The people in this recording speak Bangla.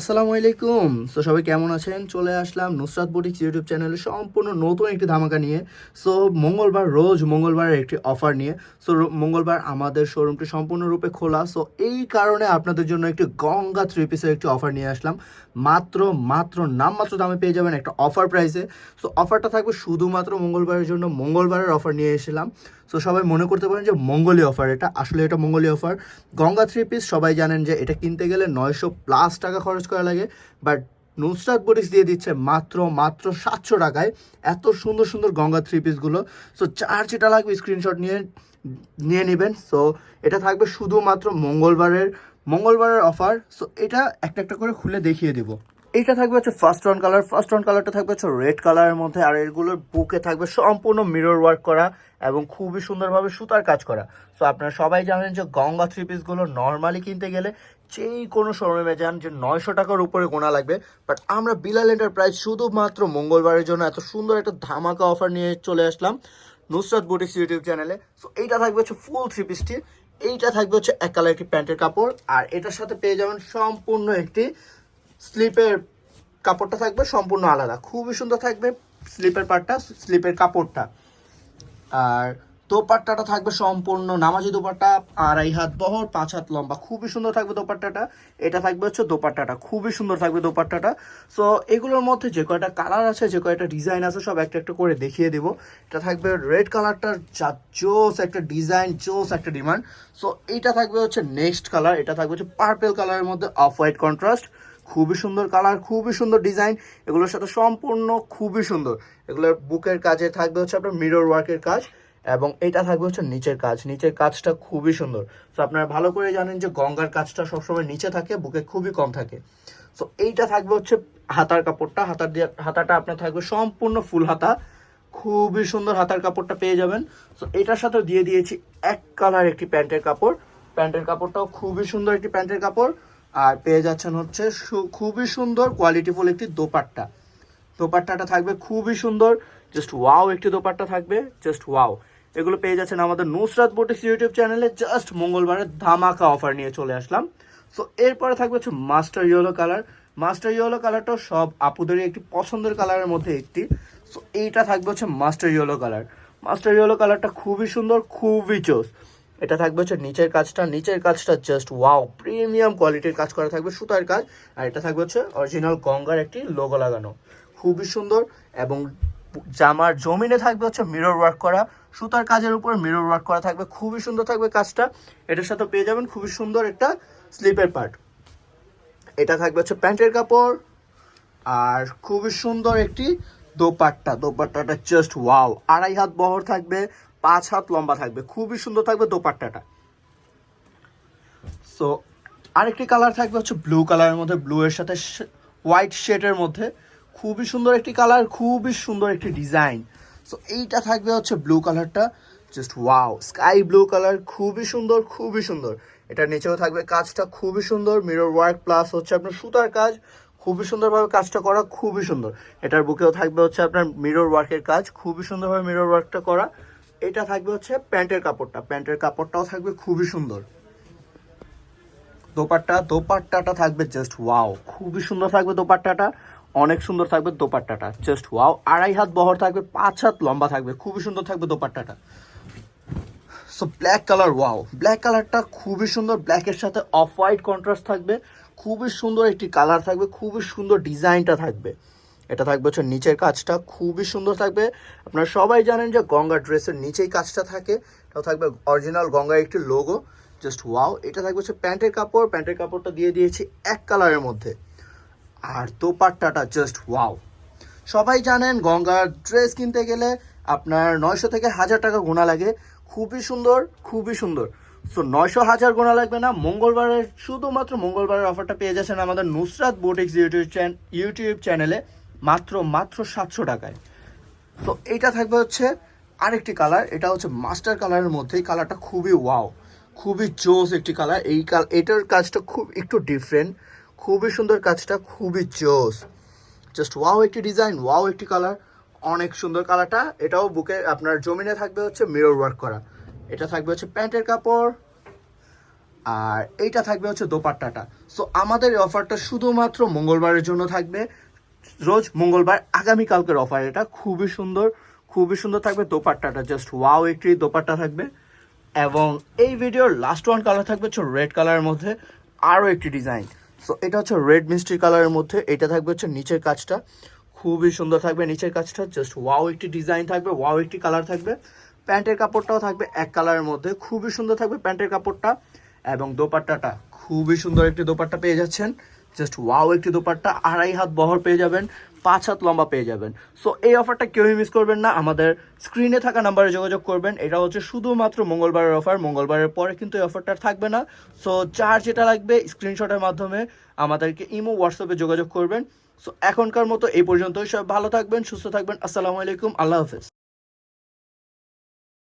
আসসালামু আলাইকুম। সো সবাই কেমন আছেন? চলে আসলাম নুসরাত বুটিক্স ইউটিউব চ্যানেলে সম্পূর্ণ নতুন একটি ধামাকা নিয়ে। সো মঙ্গলবার, রোজ মঙ্গলবারের একটি অফার নিয়ে। সো মঙ্গলবার আমাদের শোরুমটি সম্পূর্ণরূপে খোলা। সো এই কারণে আপনাদের জন্য একটি গঙ্গা থ্রি পিসের একটি অফার নিয়ে আসলাম। মাত্র মাত্র নামমাত্র দামে পেয়ে যাবেন একটা অফার প্রাইসে সো অফারটা থাকবে শুধুমাত্র মঙ্গলবারের জন্য মঙ্গলবারের অফার নিয়ে এসেছিলাম। সো সবাই মনে করতে পারেন যে মঙ্গলী অফার এটা। আসলে এটা মঙ্গলী অফার। গঙ্গা থ্রি পিস সবাই জানেন যে এটা কিনতে গেলে নয়শো প্লাস টাকা খরচ করা লাগে বাট নুসরাত বরিস দিয়ে দিচ্ছে মাত্র মাত্র সাতশো টাকায় এত সুন্দর সুন্দর গঙ্গা থ্রি পিসগুলো সো চার যেটা লাগবে স্ক্রিনশট নিয়ে নিয়ে নেবেন। সো এটা থাকবে শুধুমাত্র মঙ্গলবারের মঙ্গলবারের অফার সো এটা একটা একটা করে খুলে দেখিয়ে দেবো। এইটা থাকবে হচ্ছে first on colour first on কালারটা থাকবে হচ্ছে রেড কালারের মধ্যে আর এগুলোর বুকে থাকবে সম্পূর্ণ মিরর ওয়ার্ক করা এবং খুবই সুন্দরভাবে সুতার কাজ করা। সো আপনারা সবাই জানেন যে গঙ্গা থ্রি পিসগুলো নর্মালি কিনতে গেলে যেই কোনো শোরুমে যান যে নয়শো টাকার উপরে গোনা লাগবে। বাট আমরা বিলাল এন্টারপ্রাইজ শুধুমাত্র মঙ্গলবারের জন্য এত সুন্দর একটা ধামাকা অফার নিয়ে চলে আসলাম নুসরাত বুটিক্স ইউটিউব চ্যানেলে সো এইটা থাকবে হচ্ছে ফুল থ্রি পিসটি এইটা থাকবে হচ্ছে এক কালার একটি প্যান্টের কাপড়। আর এটার সাথে পেয়ে যাবেন সম্পূর্ণ একটি স্লিপের কাপড়টা থাকবে সম্পূর্ণ আলাদা। খুবই সুন্দর থাকবে স্লিপের পার্টটা স্লিপের কাপড়টা। আর দোপাট্টাটা থাকবে সম্পূর্ণ নামাজি দোপাট্টা, আড়াই হাত বহর, পাঁচ হাত লম্বা। খুবই সুন্দর থাকবে দোপাট্টাটা। এটা থাকবে হচ্ছে দোপাট্টাটা। খুবই সুন্দর থাকবে দোপাট্টাটা। সো এগুলোর মধ্যে যে কয়টা কালার আছে, যে কয়টা ডিজাইন আছে, সব একটা একটা করে দেখিয়ে দেবো। এটা থাকবে রেড কালারটার যা জোস একটা ডিজাইন জোস একটা ডিমান্ড সো এইটা থাকবে হচ্ছে নেক্সট কালার এটা থাকবে হচ্ছে পার্পেল কালারের মধ্যে অফ হোয়াইট কন্ট্রাস্ট খুবই সুন্দর কালার, খুবই সুন্দর ডিজাইন। এগুলোর সাথে সম্পূর্ণ খুবই সুন্দর। এগুলোর বুকের কাজে থাকবে হচ্ছে আপনার মিরর ওয়ার্কের কাজ এবং এটা থাকবে হচ্ছে নিচের কাজ। নিচের কাজটা খুবই সুন্দর। তো আপনারা ভালো করে জানেন যে গঙ্গার কাজটা সবসময় নিচে থাকে, বুকে খুবই কম থাকে। সো এইটা থাকবে হচ্ছে হাতার কাপড়টা। হাতার দিয়ে, হাতাটা আপনার থাকবে সম্পূর্ণ ফুল হাতা। খুবই সুন্দর হাতার কাপড়টা পেয়ে যাবেন। সো এটার সাথে দিয়ে দিয়েছি এক কালার একটি প্যান্টের কাপড়। প্যান্টের কাপড়টাও খুবই সুন্দর একটি প্যান্টের কাপড়। আর পেয়ে যাচ্ছেন হচ্ছে খুবই সুন্দর কোয়ালিটিফুল একটি দোপাট্টা। দোপাট্টাটা থাকবে খুবই সুন্দর জাস্ট ওয়াও একটি দোপাট্টা থাকবে জাস্ট ওয়াও এগুলো পেয়ে যাচ্ছেন আমাদের নুসরাত বুটিক্স ইউটিউব চ্যানেলে জাস্ট মঙ্গলবারের ধামাকা অফার নিয়ে চলে আসলাম। সো এরপরে থাকবে হচ্ছে master yellow colour master yellow কালারটাও সব আপুদেরই একটি পছন্দের কালারের মধ্যে একটি। সো এইটা থাকবে হচ্ছে master yellow colour master yellow কালারটা খুবই সুন্দর, খুবই চোস এটা থাকবে হচ্ছে নিচের কাজটা নিচের কাজটা জাস্ট ওয়াও প্রিমিয়াম কোয়ালিটির কাজ করা থাকবে সুতার কাজ। আর এটা থাকবে হচ্ছে অরিজিনাল গঙ্গার একটি লোগো লাগানো। খুবই সুন্দর এবং জামার জমিনে থাকবে হচ্ছে মিরর ওয়ার্ক করা। সুতার কাজের উপর মিরর ওয়ার্ক করা থাকবে। খুবই সুন্দর থাকবে কাজটা। এটার সাথে পেয়ে যাবেন খুবই সুন্দর একটা স্লিপের পার্ট এটা থাকবে হচ্ছে প্যান্টের কাপড়। আর খুবই সুন্দর একটি দোপাট্টা। দোপাট্টাটা জাস্ট ওয়াও আড়াই হাত বহর থাকবে। পাঁচ হাত লম্বা থাকবে, খুবই সুন্দর থাকবে দোপাট্টাটা। সো আরেকটি কালার থাকবে হচ্ছে ব্লু কালারের মধ্যে ব্লু এর সাথে হোয়াইট শেডের মধ্যে। খুবই সুন্দর একটি কালার খুবই সুন্দর একটি ডিজাইন সো এইটা থাকবে হচ্ছে ব্লু কালারটা just wow sky blue colour খুবই সুন্দর খুবই সুন্দর। এটার নিচেও থাকবে কাজটা খুবই সুন্দর মিরর ওয়ার্ক প্লাস হচ্ছে আপনার সুতার কাজ। খুবই সুন্দরভাবে কাজটা করা, খুবই সুন্দর। এটার বুকেও থাকবে হচ্ছে আপনার মিরর ওয়ার্কের কাজ, খুবই সুন্দরভাবে মিরর ওয়ার্কটা করা। এটা থাকবে হচ্ছে প্যান্টের কাপড়টা। প্যান্টের কাপড়টাও থাকবে খুবই সুন্দর। দোপাট্টা, দোপাট্টাটা থাকবে জাস্ট ওয়াও খুবই সুন্দর থাকবে দোপাট্টাটা, অনেক সুন্দর থাকবে দোপাট্টাটা জাস্ট ওয়াও আড়াই হাত বহর থাকবে, পাঁচ হাত লম্বা থাকবে, খুবই সুন্দর থাকবে দোপাট্টাটা। So black colour wow black কালারটা খুবই সুন্দর ব্ল্যাকের সাথে অফ হোয়াইট কন্ট্রাস্ট থাকবে, খুবই সুন্দর একটি কালার থাকবে, খুবই সুন্দর ডিজাইনটা থাকবে। এটা থাকবে হচ্ছে নিচের কাজটা, খুবই সুন্দর থাকবে। আপনারা সবাই জানেন যে গঙ্গা ড্রেসের নিচেই কাজটা থাকে। এটাও থাকবে অরিজিনাল গঙ্গার একটি লোগো জাস্ট ওয়াও এটা থাকবে হচ্ছে প্যান্টের কাপড়। প্যান্টের কাপড়টা দিয়ে দিয়েছি এক কালারের মধ্যে। আর দোপাট্টাটা জাস্ট ওয়াও সবাই জানেন গঙ্গার ড্রেস কিনতে গেলে আপনার নয়শো থেকে হাজার টাকা গোনা লাগে। খুবই সুন্দর খুবই সুন্দর। সো নয়শো হাজার গোনা লাগবে না। মঙ্গলবারের, শুধুমাত্র মঙ্গলবারের অফারটা পেয়ে যাচ্ছেন আমাদের নুসরাত বুটিক্স ইউটিউব চ্যান ইউটিউব চ্যানেলে মাত্র মাত্র সাতশো টাকায়। তো এইটা থাকবে হচ্ছে আরেকটি কালার, এটা হচ্ছে মাস্টার কালারের মধ্যে। এই কালারটা খুবই ওয়াও, খুবই জোস একটি কালার। এই কাল, এটার কাজটা খুব একটু ডিফারেন্ট খুবই সুন্দর কাজটা, খুবই জোস। জাস্ট ওয়াও একটি ডিজাইন ওয়াও একটি কালার, অনেক সুন্দর কালারটা। এটাও বুকে আপনার জমিনে থাকবে হচ্ছে মিরর ওয়ার্ক করা। এটা থাকবে হচ্ছে প্যান্টের কাপড়, আর এইটা থাকবে হচ্ছে দোপাট্টাটা। সো আমাদের অফারটা শুধুমাত্র মঙ্গলবারের জন্য থাকবে। রোজ মঙ্গলবার আগামীকালকের অফার। এটা খুবই সুন্দর খুবই সুন্দর থাকবে। দোপাট্টাটা জাস্ট ওয়াও একটি দোপাট্টা থাকবে। এবং এই ভিডিওর লাস্ট ওয়ান কালার থাকবে হচ্ছে রেড কালারের মধ্যে আরও একটি ডিজাইন সো এটা হচ্ছে রেড মিষ্টি কালারের মধ্যে, এটা থাকবে হচ্ছে নিচের কাজটা। খুবই সুন্দর থাকবে নিচের কাজটা জাস্ট ওয়াও একটি ডিজাইন থাকবে ওয়াও একটি কালার থাকবে। প্যান্টের কাপড়টাও থাকবে এক কালারের মধ্যে, খুবই সুন্দর থাকবে প্যান্টের কাপড়টা। এবং দোপাট্টাটা, খুবই সুন্দর একটি দোপাট্টা পেয়ে যাচ্ছেন। জাস্ট ওয়াও একটি দোপাট্টা, আড়াই হাত বহর পেয়ে যাবেন, পাঁচ হাত লম্বা পেয়ে যাবেন। সো এই অফারটা কেউই মিস করবেন না, আমাদের স্ক্রিনে থাকা নাম্বারে যোগাযোগ করবেন। এটা হচ্ছে শুধুমাত্র মঙ্গলবারের অফার মঙ্গলবারের পরে কিন্তু এই অফারটা থাকবে না। সো যার যেটা লাগবে স্ক্রিনশটের মাধ্যমে আমাদেরকে ইমো হোয়াটসঅ্যাপে যোগাযোগ করবেন। সো এখনকার মতো এই পর্যন্তই সব ভালো থাকবেন, সুস্থ থাকবেন, আসসালামু আলাইকুম, আল্লাহ হাফেজ।